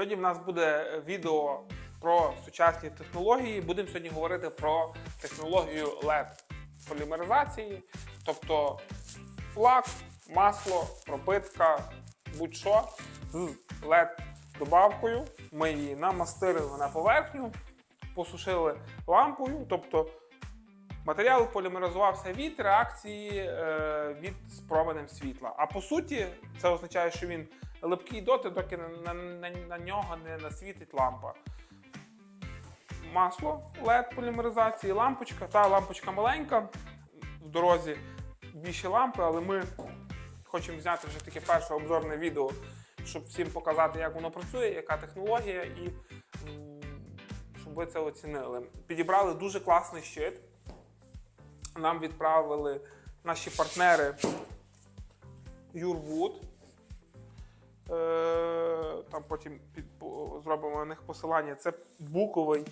Сьогодні в нас буде відео про сучасні технології. Будемо сьогодні говорити про технологію LED полімеризації, тобто лак, масло, пропитка, будь-що з LED добавкою. Ми її намастирили на поверхню, посушили лампою, тобто Матеріал полімеризувався від реакції е, від з світла. А по суті, це означає, що він липкий доти, доки на, на, на, нього не насвітить лампа. Масло LED полімеризації, лампочка. Та лампочка маленька. В дорозі більші лампи, але ми хочемо зняти вже таке перше обзорне відео, щоб всім показати, як воно працює, яка технологія, і щоб ви це оцінили. Підібрали дуже класний щит нам відправили наші партнери Юрвуд. Е, Там потім під, зробимо на них посилання. Це буковий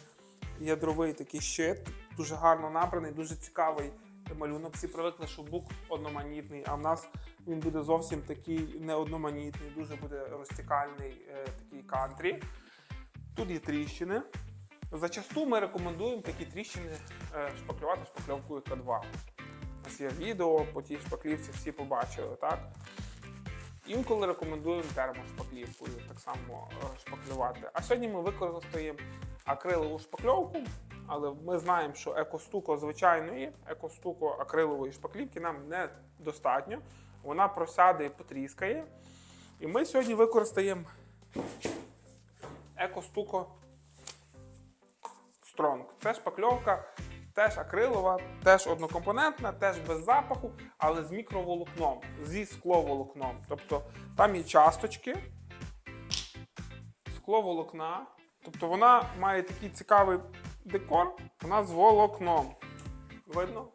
ядровий такий щит, дуже гарно набраний, дуже цікавий малюнок. Всі привикли, що бук одноманітний, а в нас він буде зовсім такий не одноманітний, дуже буде розтікальний е, такий кантрі. Тут є тріщини. Зачасту ми рекомендуємо такі тріщини е, шпаклювати шпакльовкою К2. У нас є відео по тій шпаклівці, всі побачили, так? Інколи рекомендуємо термошпаклівкою так само е, шпаклювати. А сьогодні ми використаємо акрилову шпакльовку, але ми знаємо, що екостуко звичайної, екостуко акрилової шпаклівки нам недостатньо. Вона просяде і потріскає. І ми сьогодні використаємо екостуко Strong. Це шпакльовка теж акрилова, теж однокомпонентна, теж без запаху, але з мікроволокном, зі скловолокном. Тобто там є часточки скловолокна. Тобто вона має такий цікавий декор, вона з волокном. Видно?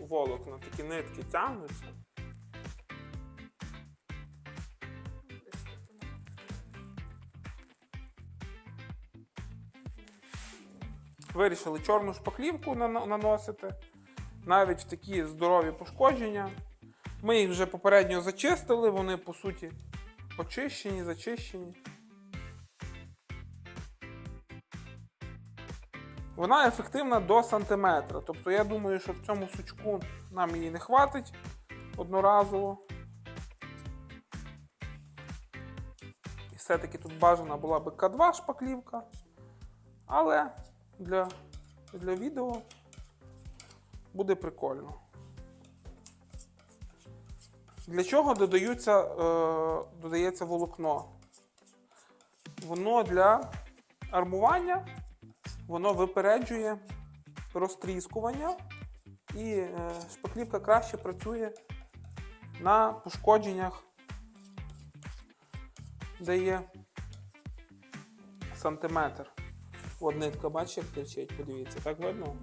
Волокна, такі нитки тягнуться. Вирішили чорну шпаклівку наносити, навіть в такі здорові пошкодження. Ми їх вже попередньо зачистили, вони по суті очищені, зачищені. Вона ефективна до сантиметра. Тобто я думаю, що в цьому сучку нам її не хватить одноразово. І все-таки тут бажана була би К2 шпаклівка. Але для, для відео буде прикольно. Для чого додаються, е, додається волокно? Воно для армування, воно випереджує розтріскування, і е, шпаклівка краще працює на пошкодженнях, де є сантиметр. От нитка, бачиш, як течить, подивіться, так видно?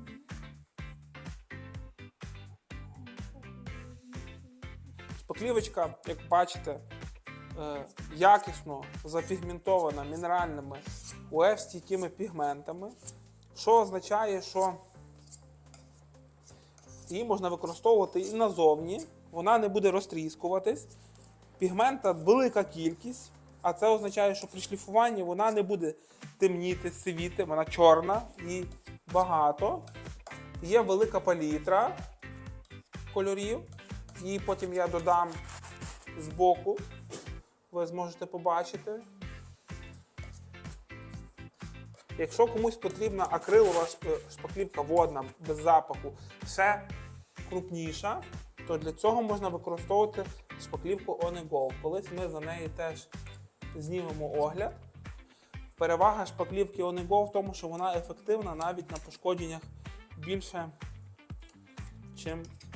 Шпаклівочка, як бачите, е, якісно запігментована мінеральними УФ-стійкими пігментами, що означає, що її можна використовувати і назовні, вона не буде розтріскуватись. Пігмента велика кількість, а це означає, що при шліфуванні вона не буде темніти, сивіти, вона чорна і багато. Є велика палітра кольорів. Її потім я додам збоку. Ви зможете побачити. Якщо комусь потрібна акрилова шпаклівка водна без запаху, ще крупніша, то для цього можна використовувати шпаклівку Onegol. Колись ми за неї теж знімемо огляд. Перевага шпаклівки Onegol в тому, що вона ефективна навіть на пошкодженнях більше, ніж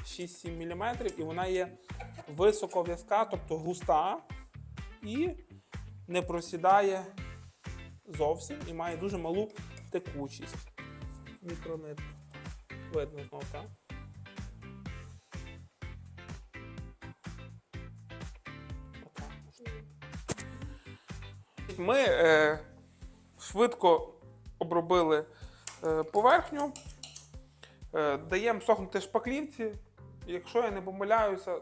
6-7 мм, і вона є високов'язка, тобто густа, і не просідає зовсім і має дуже малу текучість. Мікронитка. Видно знову, так? Ми е, швидко обробили е, поверхню, е, даємо сохнути шпаклівці. Якщо я не помиляюся,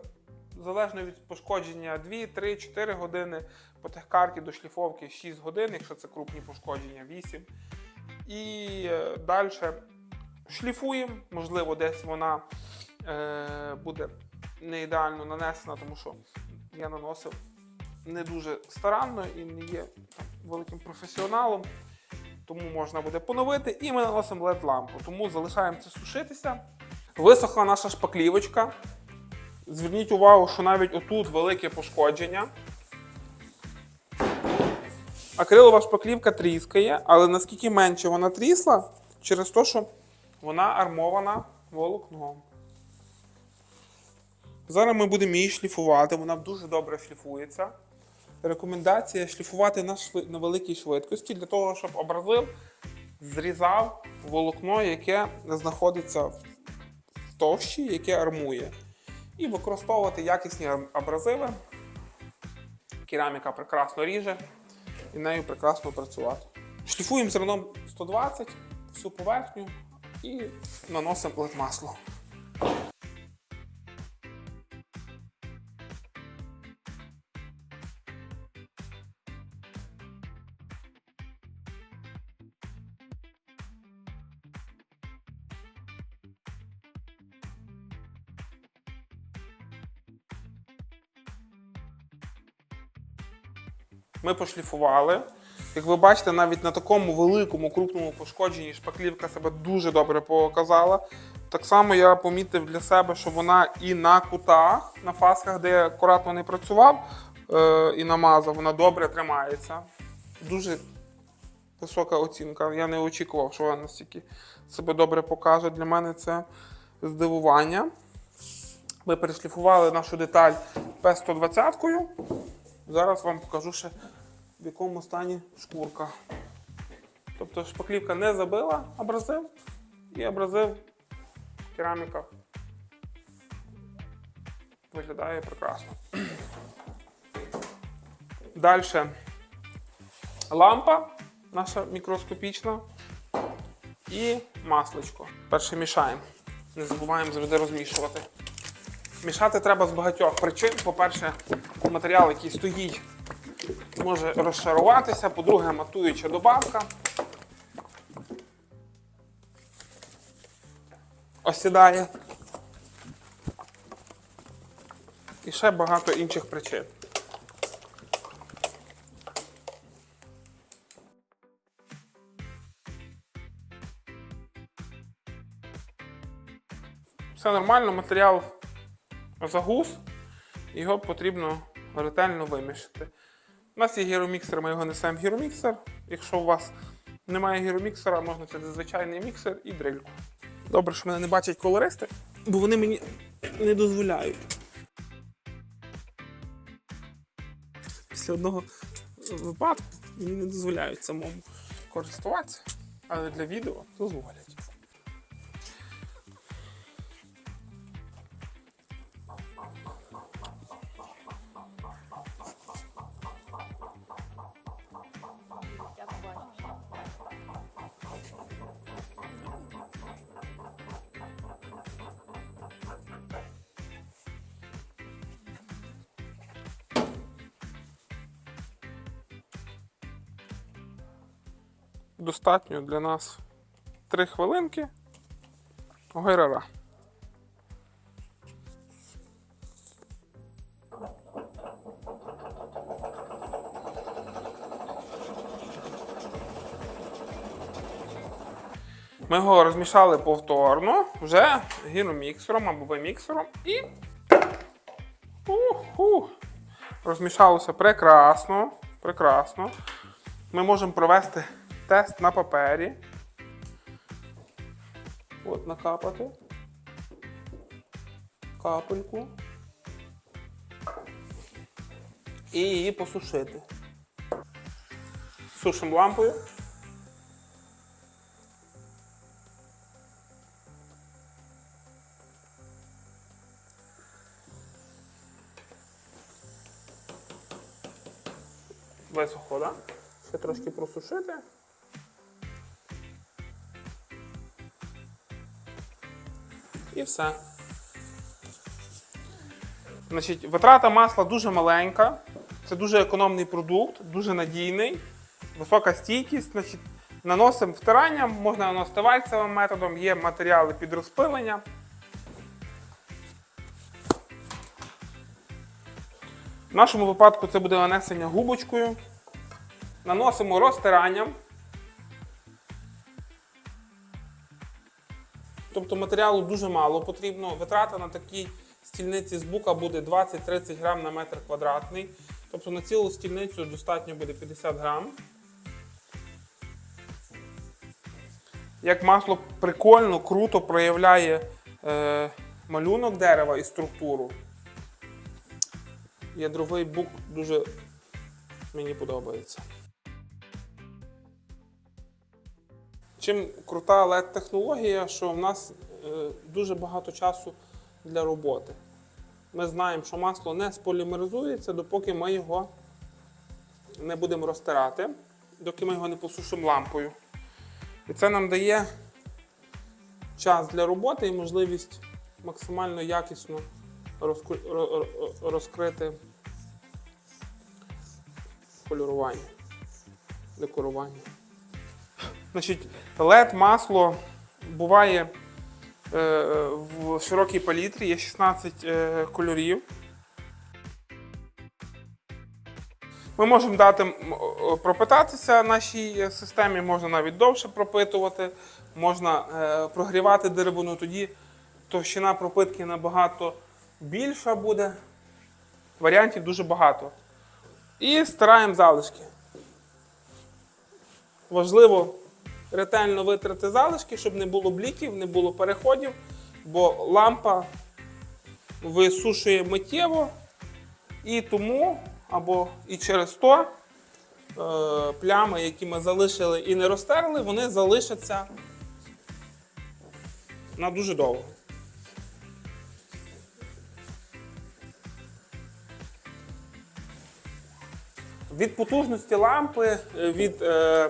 залежно від пошкодження 2, 3, 4 години, по техкарті до шліфовки 6 годин, якщо це крупні пошкодження 8. І далі шліфуємо, можливо, десь вона е, буде не ідеально нанесена, тому що я наносив не дуже старанно і не є великим професіоналом. Тому можна буде поновити, і ми наносимо led лампу. Тому залишаємо це сушитися. Висохла наша шпаклівочка. Зверніть увагу, що навіть отут велике пошкодження. Акрилова шпаклівка тріскає, але наскільки менше вона трісла, через те, що вона армована волокном. Зараз ми будемо її шліфувати, вона дуже добре шліфується. Рекомендація шліфувати на, шви- на великій швидкості для того, щоб абразив зрізав волокно, яке знаходиться в товщі, яке армує. І використовувати якісні абразиви. Кераміка прекрасно ріже і нею прекрасно працювати. Шліфуємо зерном 120 всю поверхню і наносимо литмасло. Ми пошліфували. Як ви бачите, навіть на такому великому крупному пошкодженні шпаклівка себе дуже добре показала. Так само я помітив для себе, що вона і на кутах, на фасках, де я акуратно не працював е, і намазав, вона добре тримається. Дуже висока оцінка. Я не очікував, що вона настільки себе добре покаже. Для мене це здивування. Ми перешліфували нашу деталь P120. Зараз вам покажу ще в якому стані шкурка. Тобто шпаклівка не забила абразив і абразив кераміка виглядає прекрасно. Далі лампа наша мікроскопічна і масличко. Перше мішаємо. Не забуваємо завжди розмішувати. Мішати треба з багатьох причин. По-перше, матеріал, який стоїть, може розшаруватися. По-друге, матуюча добавка. Осідає. І ще багато інших причин. Все нормально, матеріал загус, його потрібно ретельно вимішати. У нас є гіроміксер, ми його несемо в гіроміксер. Якщо у вас немає гіроміксера, можна взяти звичайний міксер і дрельку. Добре, що мене не бачать колористи, бо вони мені не дозволяють. Після одного випадку мені не дозволяють самому користуватися, але для відео дозволять. Достатньо для нас 3 хвилинки. Гойрара. Ми його розмішали повторно вже гіроміксером або виміксером і. Уху. Розмішалося прекрасно. Прекрасно. Ми можемо провести тест на папері. От накапати. Капельку. І її посушити. Сушимо лампою. Висохло? Да? Ще трошки просушити. І все. Значить, витрата масла дуже маленька. Це дуже економний продукт, дуже надійний, висока стійкість. Значить, наносимо втиранням, можна наносити вальцевим методом, є матеріали під розпилення. В нашому випадку це буде нанесення губочкою. Наносимо розтиранням. Тобто матеріалу дуже мало потрібно. Витрата на такій стільниці з бука буде 20-30 грам на метр квадратний. Тобто на цілу стільницю достатньо буде 50 грам. Як масло прикольно, круто проявляє е, малюнок дерева і структуру. Ядровий бук дуже мені подобається. Чим крута led технологія, що в нас е, дуже багато часу для роботи. Ми знаємо, що масло не сполімеризується, допоки ми його не будемо розтирати, доки ми його не посушимо лампою. І це нам дає час для роботи і можливість максимально якісно розкрити полірування, декорування. Значить, LED масло буває е, в широкій палітрі, є 16 е, кольорів. Ми можемо дати пропитатися нашій е, системі, можна навіть довше пропитувати, можна прогрівати деревину, тоді товщина пропитки набагато більша буде. Варіантів дуже багато. І стираємо залишки. Важливо ретельно витрати залишки, щоб не було бліків, не було переходів, бо лампа висушує миттєво, і тому або і через то е, плями, які ми залишили і не розтерли, вони залишаться на дуже довго. Від потужності лампи, е, від, е,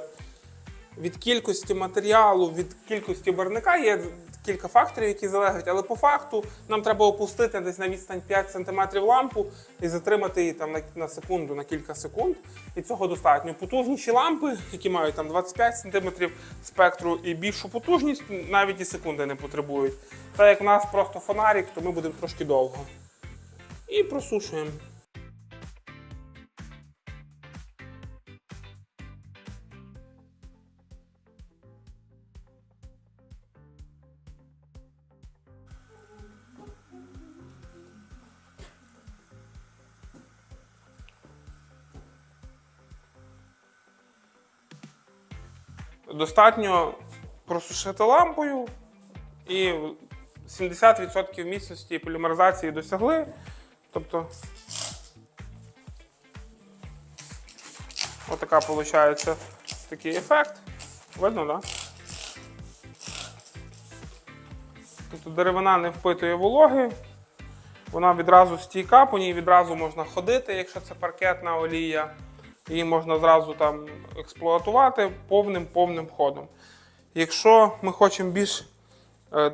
від кількості матеріалу, від кількості барника є кілька факторів, які залежать, але по факту нам треба опустити десь на відстань 5 см лампу і затримати її там на, секунду, на кілька секунд. І цього достатньо. Потужніші лампи, які мають там 25 см спектру і більшу потужність, навіть і секунди не потребують. Так як в нас просто фонарик, то ми будемо трошки довго. І просушуємо. Достатньо просушити лампою і 70% міцності полімеризації досягли. Тобто отака виходить такий ефект. Видно, так? Да? Тобто деревина не впитує вологи, вона відразу стійка, по ній відразу можна ходити, якщо це паркетна олія. Її можна зразу там експлуатувати повним-повним ходом. Якщо ми хочемо більш е,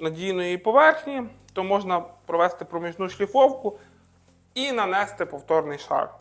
надійної поверхні, то можна провести проміжну шліфовку і нанести повторний шар.